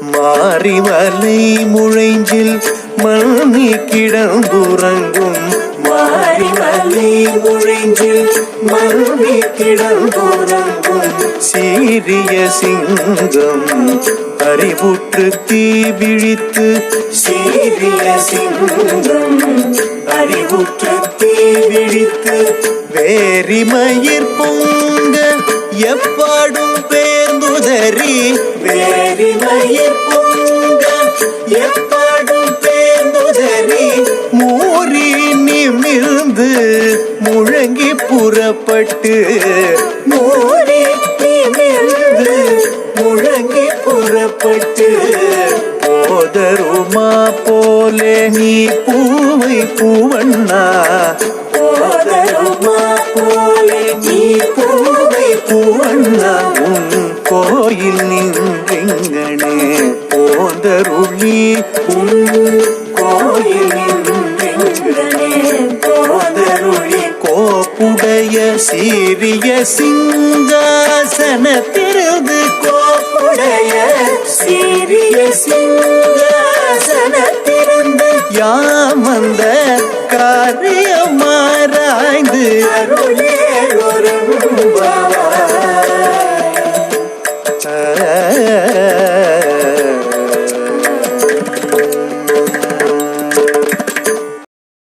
மாரிமலை முழைஞ்சில் மண்ணி கிடந்துறங்கும். மாரிமலை முழைஞ்சில் மணி கிடந்துறங்கும். சீரிய சிங்கம் அறிவுற்று தீ விழித்து. சீரிய சிங்கம் அறிவுற்று தீ விழித்து. வேரிமயிர் பொங்க எப்பாடும் பேர்ந்துதறி. வேரிமயிர் பொங்க எப்பாடும் பேர்ந்துதறி. மூறி நிமிர்ந்து முழங்கி புறப்பட்டு. மூறி நிமிர்ந்து முழங்கி புறப்பட்டு. போதருமா போலே நீ பூவை பூவண்ணா. பூவண்ணா உன் கோயில் நின்றெங்கனே? போந்தருளி உன் கோயில் நின்றெங்கனே? போந்தருளி கோப்புடைய சீரிய சிங்காசன திருது கோப்புடைய சீரிய சிங்காசன திறந்து யார்